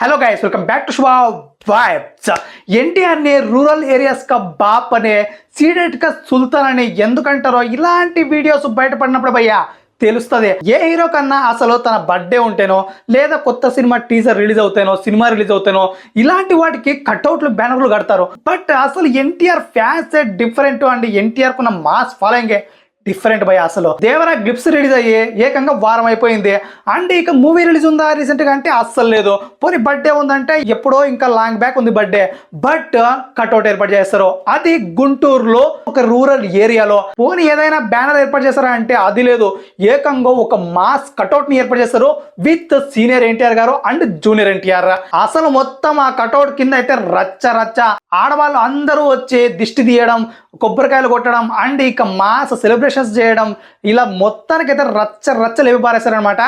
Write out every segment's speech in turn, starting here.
hello guys welcome back to Shubha vibes ఎన్టీఆర్ని rural areas కా బాప్ అనే సీడెడ్ కా సుల్తాన్ అని ఎందుకంటారో ఇలాంటి వీడియోస్ బయటపడినప్పుడు భయ్యా తెలుస్తుంది ఏ హీరో కన్నా అసలు తన బర్త్డే ఉంటేనో లేదా కొత్త సినిమా టీజర్ రిలీజ్ అవుతానో సినిమా రిలీజ్ అవుతానో ఇలాంటి వాటికి కట్అవుట్లు బ్యానర్లు కడతారు బట్ అసలు NTR fans different and NTR కున్న మాస్ ఫాలోయింగ్ డిఫరెంట్ భయ అసలు. దేవరా గ్లిప్స్ రిలీజ్ అయ్యి ఏకంగా వారం అయిపోయింది. అండ్ ఇక మూవీ రిలీజ్ ఉందా రీసెంట్గా అంటే అస్సలు లేదు. పోనీ బర్త్డే ఉందంటే ఎప్పుడో ఇంకా లాంగ్ బ్యాక్ ఉంది బర్త్డే. బట్ కట్అవుట్ ఏర్పాటు చేస్తారు. అది గుంటూరులో ఒక రూరల్ ఏరియాలో. పోనీ ఏదైనా బ్యానర్ ఏర్పాటు చేస్తారా అంటే అది లేదు. ఏకంగా ఒక మాస్ కట్అవుట్ని ఏర్పాటు చేస్తారు విత్ సీనియర్ ఎన్టీఆర్ గారు అండ్ జూనియర్ ఎన్టీఆర్. అసలు మొత్తం ఆ కట్అవుట్ కింద అయితే రచ్చ రచ్చ. ఆడవాళ్ళు అందరూ వచ్చి దిష్టి తీయడం కొబ్బరికాయలు కొట్టడం అండ్ ఇక మాస్ సెలబ్రేషన్స్ చేయడం ఇలా మొత్తానికైతే రచ్చ రచ్చ లేవి పారేశారనమాట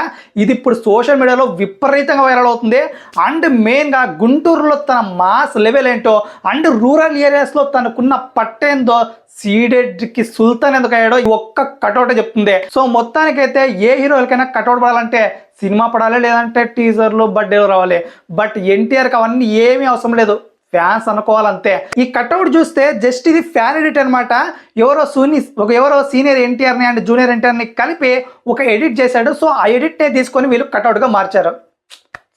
ఇది ఇప్పుడు సోషల్ మీడియాలో విపరీతంగా వైరల్ అవుతుంది. అండ్ మెయిన్గా గుంటూరులో తన మాస్ లెవెల్ ఏంటో అండ్ రూరల్ ఏరియాస్లో తనకున్న పట్టేందో సీడెడ్కి సుల్తాన్ ఎందుకు అయ్యాడో ఒక్క కటౌటే చెప్తుంది. సో మొత్తానికైతే ఏ హీరోలకైనా కటౌట్ పడాలంటే సినిమా పడాలి లేదంటే టీజర్లు బర్త్డేలు రావాలి. బట్ ఎన్టీఆర్కి అవన్నీ ఏమీ అవసరం లేదు. ఫ్యాన్స్ అనుకోవాలంతే. ఈ కట్అవుట్ చూస్తే జస్ట్ ఇది ఫ్యాన్ ఎడిట్ అనమాట ఎవరో సూని ఒక ఎవరో సీనియర్ ఎన్టీఆర్ని అండ్ జూనియర్ ఎన్టీఆర్ని కలిపి ఒక ఎడిట్ చేశాడు. సో ఆ ఎడిట్ నే తీసుకొని వీళ్ళు కట్అవుట్గా మార్చారు.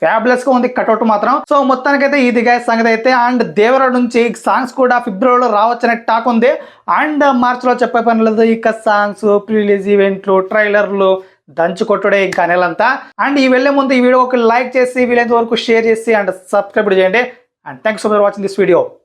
ఫ్యాబులస్గా ఉంది కట్అవుట్ మాత్రం. సో మొత్తానికైతే ఇది గా సంగతి అయితే. అండ్ దేవరా నుంచి సాంగ్స్ కూడా ఫిబ్రవరిలో రావచ్చనే టాక్ ఉంది. అండ్ మార్చ్లో చెప్పే పని లేదు ఇక సాంగ్స్ ప్రిలీజ్ ఈవెంట్లు ట్రైలర్లు దంచు కొట్టుడే ఇంకా నెలంతా అండ్ ఈ వెళ్ళే ముందు ఈ వీడియో ఒక లైక్ చేసి వీలైనంత వరకు షేర్ చేసి అండ్ సబ్స్క్రైబ్ చేయండి. and thanks so much for watching this video.